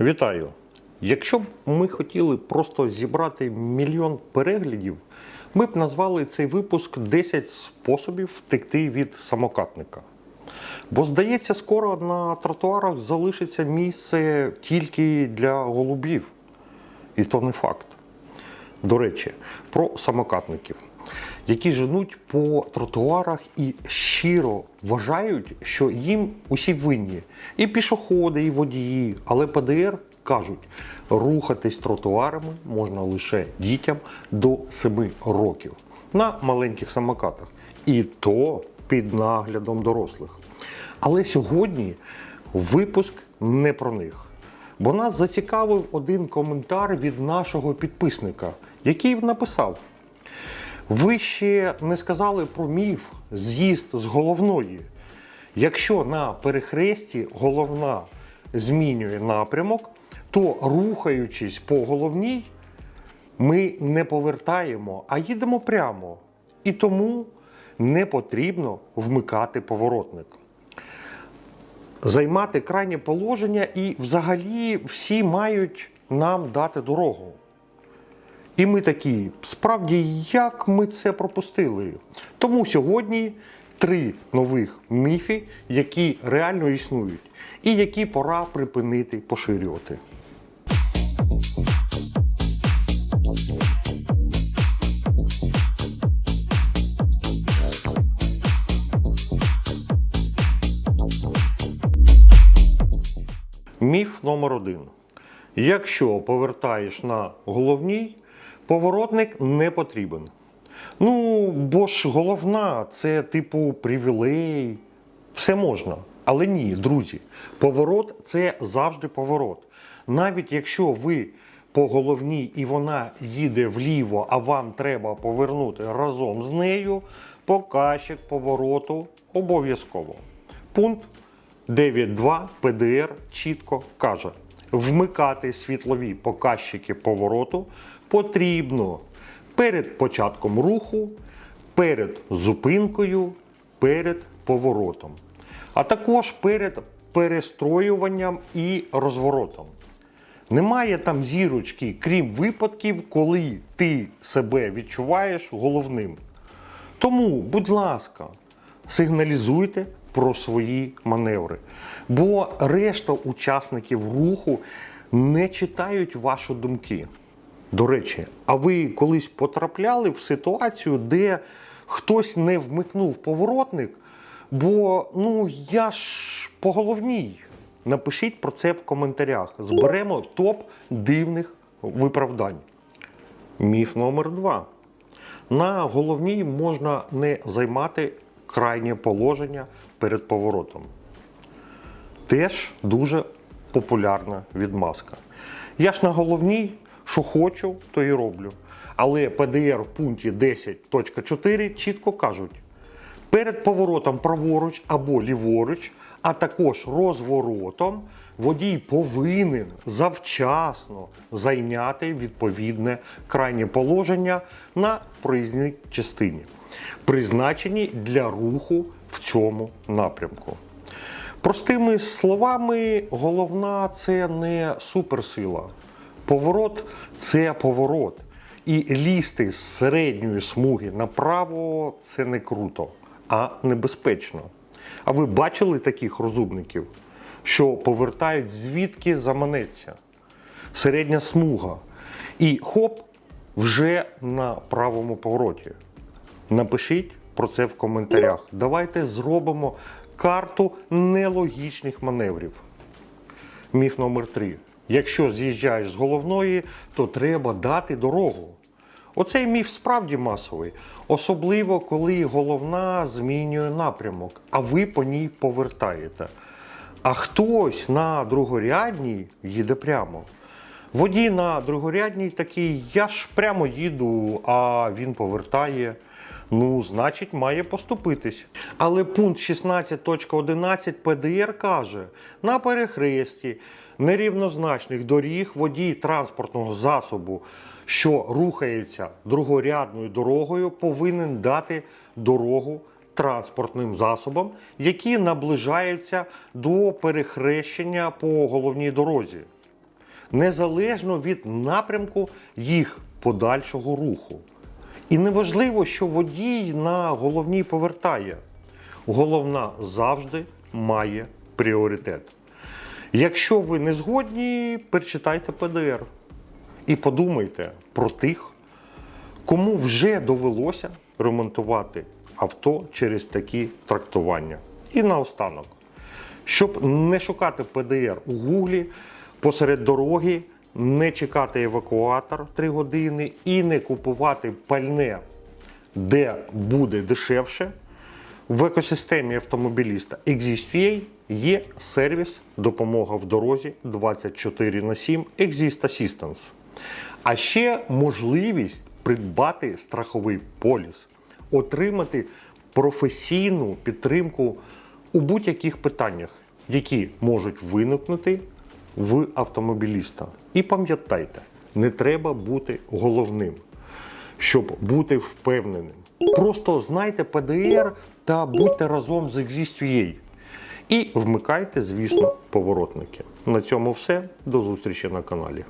Вітаю! Якщо б ми хотіли просто зібрати мільйон переглядів, ми б назвали цей випуск 10 способів втекти від самокатника. Бо, здається, скоро на тротуарах залишиться місце тільки для голубів. І то не факт. До речі, про самокатників, які женуть по тротуарах і щиро вважають, що їм усі винні. І пішоходи, і водії. Але ПДР кажуть, рухатись тротуарами можна лише дітям до 7 років на маленьких самокатах. І то під наглядом дорослих. Але сьогодні випуск не про них. Бо нас зацікавив один коментар від нашого підписника, який написав: Ви ще не сказали про міф з'їзд з головної. Якщо на перехресті головна змінює напрямок, то рухаючись по головній, ми не повертаємо, а їдемо прямо. І тому не потрібно вмикати поворотник займати крайнє положення, і взагалі всі мають нам дати дорогу. І ми такі, справді, як ми це пропустили? Тому сьогодні три нових міфи, які реально існують, і які пора припинити поширювати. Міф номер один. Якщо повертаєш на головній, поворотник не потрібен. Ну, бо ж головна це типу привілей. Все можна. Але ні, друзі, поворот це завжди поворот. Навіть якщо ви по головній і вона їде вліво, а вам треба повернути разом з нею, показчик повороту обов'язково. Пункт 9.2 ПДР чітко каже: вмикати світлові показчики повороту потрібно перед початком руху, перед зупинкою, перед поворотом, а також перед перестроюванням і розворотом. Немає там зірочки, крім випадків, коли ти себе відчуваєш головним. Тому, будь ласка, сигналізуйте про свої маневри. Бо решта учасників руху не читають ваші думки. До речі, а ви колись потрапляли в ситуацію, де хтось не вмикнув поворотник, бо ну я ж по головній. Напишіть про це в коментарях. Зберемо топ дивних виправдань. Міф номер два. На головній можна не займати крайнє положення перед поворотом. Теж дуже популярна відмазка. Я ж на головній, що хочу, то і роблю. Але ПДР в пункті 10.4 чітко кажуть: перед поворотом праворуч або ліворуч, а також розворотом, водій повинен завчасно зайняти відповідне крайнє положення на проїзній частині, призначеній для руху цьому напрямку. Простими словами, головна це не суперсила. Поворот це поворот. І лізти з середньої смуги направо це не круто, а небезпечно. А ви бачили таких розумників, що повертають звідки заманеться? Середня смуга. І хоп, вже на правому повороті. Напишіть про це в коментарях. Давайте зробимо карту нелогічних маневрів. Міф номер 3. Якщо з'їжджаєш з головної, то треба дати дорогу. Оцей міф справді масовий, особливо коли головна змінює напрямок, а ви по ній повертаєте. А хтось на другорядній їде прямо. Водій на другорядній такий, я ж прямо їду, а він повертає. Ну, значить, має поступитись. Але пункт 16.11 ПДР каже: на перехресті нерівнозначних доріг водій транспортного засобу, що рухається другорядною дорогою, повинен дати дорогу транспортним засобам, які наближаються до перехрещення по головній дорозі. незалежно від напрямку їх подальшого руху. І неважливо, що водій на головній повертає. Головна завжди має пріоритет. Якщо ви не згодні, перечитайте ПДР і подумайте про тих, кому вже довелося ремонтувати авто через такі трактування. І наостанок, щоб не шукати ПДР у Гуглі посеред дороги, не чекати евакуатор 3 години і не купувати пальне, де буде дешевше. В екосистемі автомобіліста Exist.ua є сервіс допомога в дорозі 24 на 7 Exist Assistance. А ще можливість придбати страховий поліс, отримати професійну підтримку у будь-яких питаннях, які можуть виникнути в автомобіліста. І пам'ятайте, не треба бути головним щоб бути впевненим. Просто знайте ПДР та будьте разом з Exist.ua. І вмикайте, звісно, поворотники. На цьому все. До зустрічі на каналі.